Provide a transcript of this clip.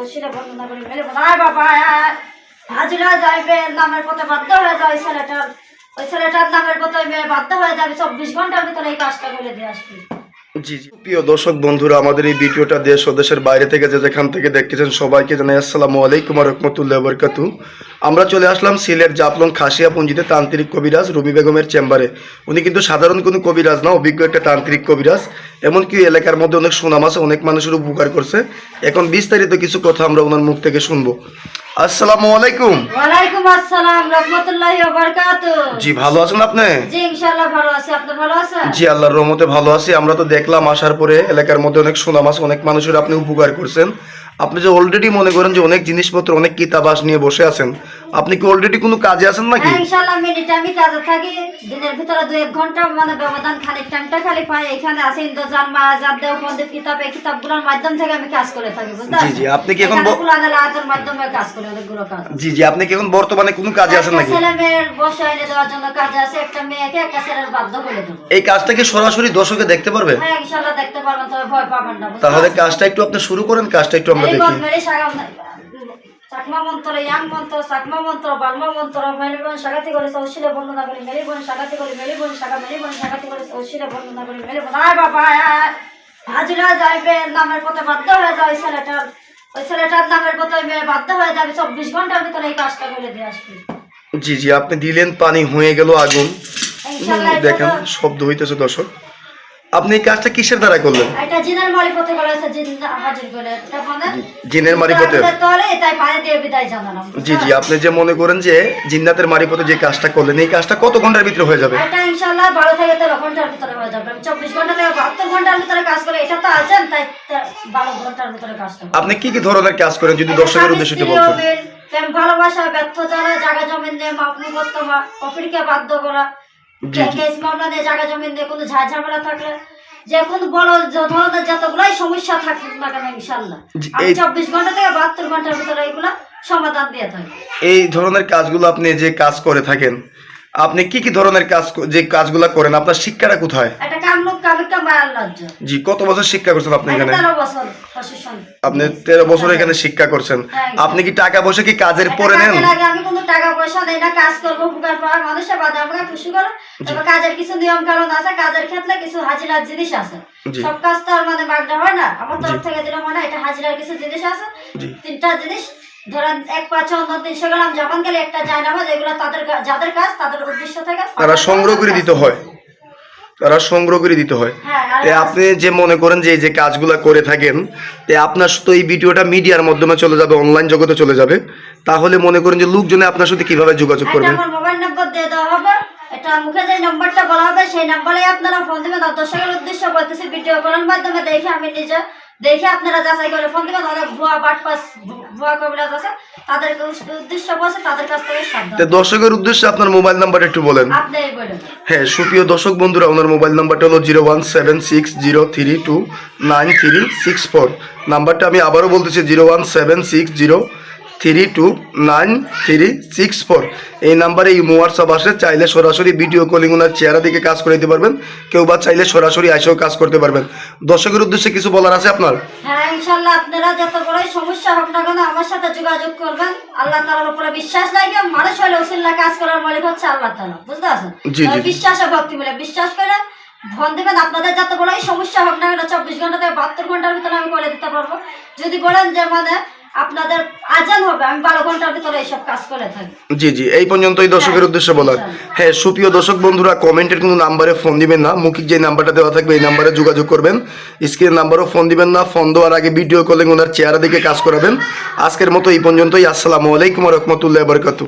সৌশীলে বর্ণনা করে মেলে বলে আয় বাবা হাজিরা যাইবে নামের পথে বাধ্য হয়ে যায় ছেলেটার। ওই ছেলেটার নামের পথে মেয়ে বাধ্য হয়ে যাবে। চব্বিশ ঘণ্টার ভিতরে এই কাজটা করে দিয়ে আসবি। প্রিয় দর্শক বন্ধুরা, আমাদের এই ভিডিওটা দেশ ও দেশের বাইরে থেকে যে যেখান থেকে দেখতেছেন সবাইকে জানাই আসসালামু আলাইকুম রহমতুল্লাহ বরকাতু আমরা চলে আসলাম সিলেট জাপলং খাসিয়া পুঞ্জিতে তান্ত্রিক কবিরাজ রুবি বেগমের চেম্বারে। উনি কিন্তু সাধারণ কোনো কবিরাজ না, অভিজ্ঞ একটা তান্ত্রিক কবিরাজ। এমনকি এলাকার মধ্যে অনেক সুনাম আছে, অনেক মানুষের উপকার করছে। এখন বিস্তারিত কিছু কথা আমরা ওনার মুখ থেকে শুনব। আসসালামু আলাইকুম। ওয়ালাইকুম আসসালাম রাহমাতুল্লাহি ওয়া বারাকাতুহু জি ভালো আছেন আপনি? জি ইনশাআল্লাহ ভালো আছি। আপনি ভালো আছেন? জি আল্লাহর রহমতে ভালো আছি। আমরা তো দেখলাম আসার পরে এলাকার মধ্যে অনেক সুনাম আছে অনেক মানুষের আপনি উপকার করছেন। আপনি যে অলরেডি মনে করেন যে অনেক জিনিসপত্র অনেক কিতাবাস নিয়ে বসে আছেন আপনি কি অলরেডি কোনো কাজে আছেন নাকি? হ্যাঁ ইনশাআল্লাহ মিনিট আমি কাজে থাকি। দিনের ভিতরে দুই এক ঘণ্টা মানে ব্যবধান খানিক টাইমটা খালি পাই। এখানে আছে ইন্দ্রজান মাহাজান দেও পন্ডিত কিতাব এই কিতাবগুলোর মাধ্যম থেকে আমি কাজ করে থাকি বুঝতে জি, জি, আপনি কি এখন আয়াতের মাধ্যমে কাজ করি অনেকগুলো কাজ। জি জি আপনি কি এখন বর্তমানে কোনো কাজে আছেন নাকি? ছেলে মেয়ের বসে এনে দেওয়ার জন্য কাজ আছে একটা মেয়েকে একটা ছেলের বাধ্য করে দেবো। এই কাজটা কি সরাসরি দর্শকে দেখতে পারবে? হ্যাঁ ইনশাআল্লাহ দেখতে পারবেন তবে ভয় পাবেন না তাহলে কাজটা একটু আপনি শুরু করেন কাজটা একটু আমরা দেখি। গন্ধেরই সাগাম চাকমা মন্ত্র ইয়াং মন্ত্র চাকমা মন্ত্র বালমা মন্ত্র মেলিবন সাগাতি করে সৌশীলে বর্ণনা করে মেলিবন সাগাতি করে মেলিবন সাগা মেলিবন সাগাতি করে সৌশীলে বর্ণনা করে মেলিবন। আয় বাবা আয় আয় হাজিরা যাইবে নামের পথে বাধ্য হয়ে যায় ওই ছেলেটার। ওই ছেলেটার নামের পথে বাধ্য হয়ে যাবে। চব্বিশ ঘণ্টার ভিতরে এই কাজটা করে দিয়ে আসবে। জি জি আপনি দিলেন পানি হয়ে গেল আগুন। দেখেন শব্দ হইতেছে দর্শক। আপনি এই কাজটা কিসের দ্বারা করলেন এটা জিনের মারি পথে করে জিন হাজির মানে জিনের মারিফতে? তাই দিয়ে বিদায় জানালাম জি জি আপনি যে মনে করেন যে জিন্নাতের মারিপথে যে কাজটা করলেন এই কাজটা কত ঘণ্টার ভিতরে হয়ে যাবে এটা থেকে তেরো ঘণ্টার ভিতরে হয়ে যাবে আমি চব্বিশ ঘণ্টা থেকে বাহাত্তর ঘণ্টার ভিতরে কাজ করে এটা তো আছেন তাই তে- বারো ঘণ্টার ভিতরে কাজটা। আপনি কি কি ধরনের কাজ করেন যদি দর্শকের উদ্দেশ্যে একটু বলতেন ভালোবাসা ব্যর্থ যারা জায়গা জমিন দিয়ে মাপনুবর্তমা অফিরকে বাধ্য করা। কেস মামলা জায়গা জমিন দিয়ে কোনো ঝাঁ ঝামেলা থাকলে যে কোনো বড় ধরনের যতগুলাই সমস্যা থাকুক না কেন ইনশাল্লাহ আমি এই- চব্বিশ ঘণ্টা থেকে বাহাত্তর ঘণ্টার ভিতরে এগুলা সমাধান দিয়ে থাকি। এই ধরনের কাজগুলো আপনি যে কাজ করে থাকেন আপনি কি কি ধরনের কাজ যে কাজগুলো করেন আপনার শিক্ষাটা কোথায়? জি কত বছর শিক্ষা করছেন আপনি এখানে? আপনি তেরো বছর এখানে শিক্ষা করছেন। হ্যাঁ, আপনি কি টাকা পয়সা কি কাজের পরে নেন? আমি কোনো টাকা পয়সা দেই না কাজ করব উপকার পাওয়া মানুষের বাদে আমাকে খুশি করে। তবে কাজের কিছু নিয়ম কারণ আছে কাজের ক্ষেত্রে কিছু হাজিরার জিনিস আছে। সব কাজ তো আর মানে মাগনা হয় না। আমার তরফ থেকে দিলে মনে হয় এটা হাজিরার কিছু জিনিস আছে। তিনটা জিনিস ধরেন এক পাঁচ অন্য তিনশো গ্রাম যখন গেলে একটা যায় না যেগুলো তাদের যাদের কাজ তাদের উদ্দেশ্য থেকে তারা সংগ্রহ করে দিতে হয়। তারা সংগ্রহ করে দিতে হয়। তাই তে আপনি যে মনে করেন যে এই যে কাজগুলো করে থাকেন তে আপনার তো এই ভিডিওটা মিডিয়ার মাধ্যমে চলে যাবে অনলাইন জগতে চলে যাবে। তাহলে মনে করেন যে লোকজনে আপনার সাথে কীভাবে যোগাযোগ এটা করবে? আমার মোবাইল নাম্বার দিয়ে দেওয়া হবে। মুখে যে নাম্বারটা বলা হবে সেই নাম্বারে আপনারা ফোন দিবেন। দর্শকের উদ্দেশ্য বলতেছি ভিডিও করার মাধ্যমে দেখে আমি নিজে দেখে আপনারা যাচাই করে ফোন দিবেন। অনেক ভুয়া বাটপাস ভুয়া কবিরাজ আছে তাদের উদ্দেশ্য বলছে তাদের কাছ থেকে সাবধান দর্শকের উদ্দেশ্যে আপনার মোবাইল নাম্বার একটু বলেন। আপনি বলেন। হ্যাঁ সুপ্রিয় দর্শক বন্ধুরা ওনার মোবাইল নাম্বারটা হলো zero one seven six zero three two nine three six four নাম্বারটা আমি আবারও বলতেছি zero one seven six zero three two nine three six four এই নাম্বারে এই হোয়াটসঅ্যাপ আসে চাইলে সরাসরি ভিডিও কলিং ওনার চেহারা দিকে কাজ করে দিতে পারবেন। কেউ বা চাইলে সরাসরি এসেও কাজ করতে পারবেন। দর্শকের উদ্দেশ্যে কিছু বলার আছে আপনার? হ্যাঁ ইনশাল্লাহ আপনারা যত বড়ই সমস্যা হোক না কেন আমার সাথে যোগাযোগ করবেন। আল্লাহ তালার উপরে বিশ্বাস লাগে মানুষ হলে উসিল্লা কাজ করার মালিক হচ্ছে আল্লাহ বুঝতে পারছেন। বিশ্বাস ভক্তি মিলে বিশ্বাস করে ফোন দিবেন। আপনাদের যত বড়ই সমস্যা হোক না কেন চব্বিশ ঘণ্টা থেকে বাহাত্তর ঘণ্টার ভিতরে আমি করে দিতে পারব। যদি বলেন যে মানে আপনাদের আজান হবে আমি বারো ঘণ্টার ভিতরে এইসব কাজ করে থাকি। জি জি এই পর্যন্তই দর্শকের উদ্দেশ্যে বলার। হ্যাঁ সুপ্রিয় দর্শক বন্ধুরা কমেন্টের কোনো নাম্বারে ফোন দিবেন না। মুখিক যে নাম্বারটা দেওয়া থাকবে এই নাম্বারে যোগাযোগ করবেন। স্ক্রিনের নাম্বারও ফোন দিবেন না। ফোন দেওয়ার আগে ভিডিও কলিং ওনার চেহারা দিকে কাজ করাবেন। আজকের মতো এই পর্যন্তই। আসসালামু আলাইকুম রহমতুল্লাহ বরকাতু